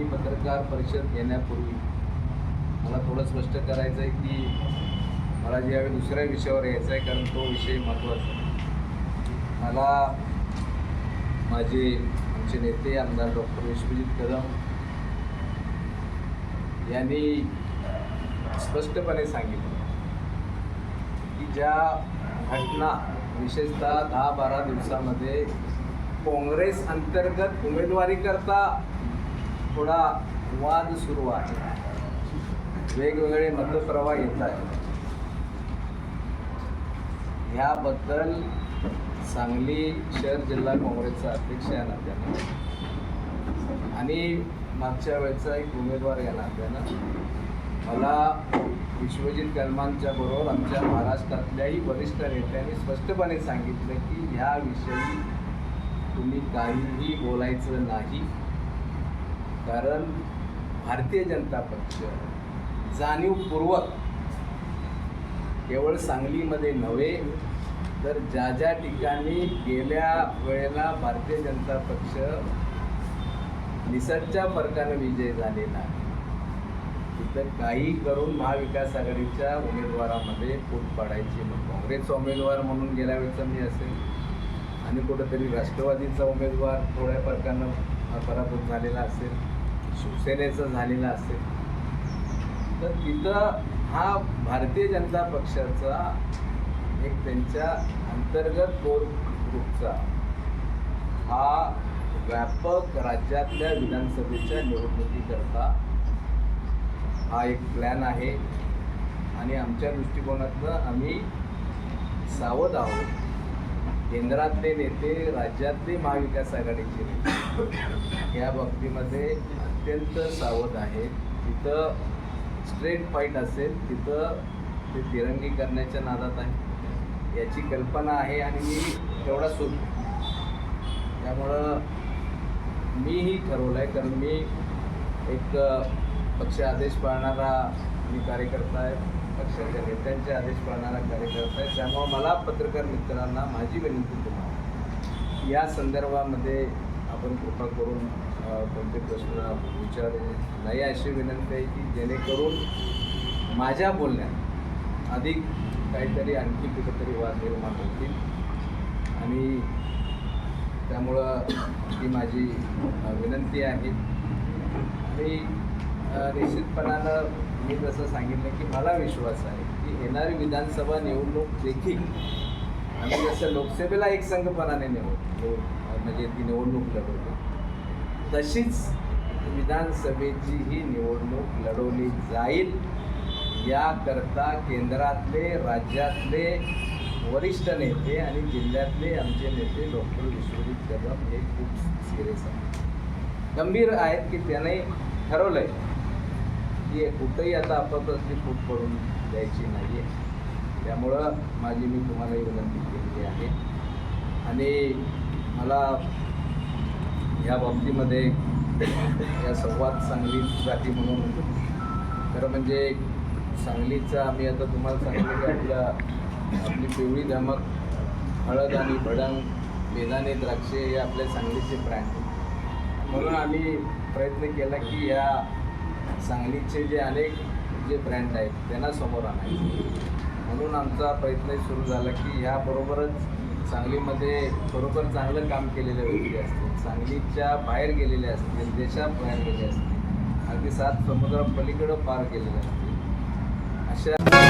मी पत्रकार परिषद घेण्यापूर्वी मला थोडं स्पष्ट करायचं आहे की मला जे यावेळी दुसऱ्या विषयावर यायचं आहे कारण तो विषय महत्त्वाचा मला माझे आमचे नेते आमदार डॉक्टर विश्वजित कदम यांनी स्पष्टपणे सांगितलं की ज्या घटना विशेषतः दहा बारा दिवसामध्ये काँग्रेस अंतर्गत उमेदवारी करता थोडा वाद सुरू आहे. वेगवेगळे मतप्रवाह येत आहेत. ह्याबद्दल सांगली शहर जिल्हा काँग्रेसचा अध्यक्ष या नात्यानं आणि मागच्या वेळचा एक उमेदवार या नात्यानं. मला विश्वजित कलमांच्या बरोबर आमच्या महाराष्ट्रातल्याही वरिष्ठ नेत्यांनी स्पष्टपणे सांगितलं की ह्याविषयी तुम्ही काहीही बोलायचं नाही. कारण भारतीय जनता पक्ष जाणीवपूर्वक केवळ सांगलीमध्ये नव्हे तर ज्या ज्या ठिकाणी गेल्या वेळेला भारतीय जनता पक्ष निसटच्या फरकानं विजय झालेला आहे तिथं काही करून महाविकास आघाडीच्या उमेदवारामध्ये फूट पाडायची मग काँग्रेसचा उमेदवार म्हणून गेल्या वेळेचा मी असेल आणि कुठंतरी राष्ट्रवादीचा उमेदवार थोड्या फरकानं पराभूत झालेला असेल. शिवसेनेचा झालेला असेल. तर तिथं हा भारतीय जनता पक्षाचा एक त्यांच्या अंतर्गत कोर ग्रुपचा हा व्यापक राज्यातल्या विधानसभेच्या निवडणुकीकरता हा एक प्लॅन आहे. आणि आमच्या दृष्टिकोनातनं आम्ही सावध आहोत. केंद्रातले नेते राज्यातले महाविकास आघाडीचे नेते या बाबतीमध्ये अत्यंत सावध आहे. तिथं स्ट्रेट फाईट असेल तिथं ते तिरंगी करण्याच्या नादात आहे. याची कल्पना आहे आणि मी तेवढा सुट त्यामुळं मीही ठरवलं आहे कारण मी एक पक्ष आदेश पाळणारा मी कार्यकर्ता आहे. पक्षाच्या नेत्यांचे आदेश पाळणारा कार्यकर्ता आहे. त्यामुळं मला पत्रकार मित्रांना माझी विनंती तुम्हाला या संदर्भामध्ये आपण कृपा करून कोणते प्रश्न विचारू नाही अशी विनंती आहे की जेणेकरून माझ्या बोलण्यात अधिक काहीतरी आणखी कुठेतरी वाद निर्माण होतील. आणि त्यामुळं ही माझी विनंती आहे. आणि निश्चितपणानं मी जसं सांगितलं की मला विश्वास आहे की येणारी विधानसभा निवडणूक देखील आम्ही जसं लोकसभेला एक संघपणाने निवड- म्हणजे ती निवडणूक लढवतो तशीच विधानसभेची ही निवडणूक लढवली जाईल. याकरता केंद्रातले राज्यातले वरिष्ठ नेते आणि जिल्ह्यातले आमचे नेते डॉक्टर विश्वजित कदम हे खूप सिरियस आहेत. गंभीर आहेत की त्याने ठरवलं आहे की कुठंही आता आपापसातली फूट पडून द्यायची नाही आहे त्यामुळं माझी मी तुम्हाला विनंती केलेली आहे. आणि मला या बाबतीमध्ये या संवाद सांगली जाती म्हणून खरं म्हणजे सांगलीचा आम्ही आता तुम्हाला सांगितलं की आपल्या आपली पिवळी धमक हळद आणि भडंग बेदाने द्राक्षे हे आपल्या सांगलीचे ब्रँड म्हणून आम्ही प्रयत्न केला की या सांगलीचे जे अनेक जे ब्रँड आहेत त्यांना समोर आणायचे. म्हणून आमचा प्रयत्न सुरू झाला की ह्याबरोबरच सांगलीमध्ये बरोबर चांगलं काम केलेल्या व्यक्ती असतील सांगलीच्या बाहेर गेलेल्या असतील देशात बाहेर गेले असतील अगदी सात समुद्र पलीकडं पार केलेले असतील अशा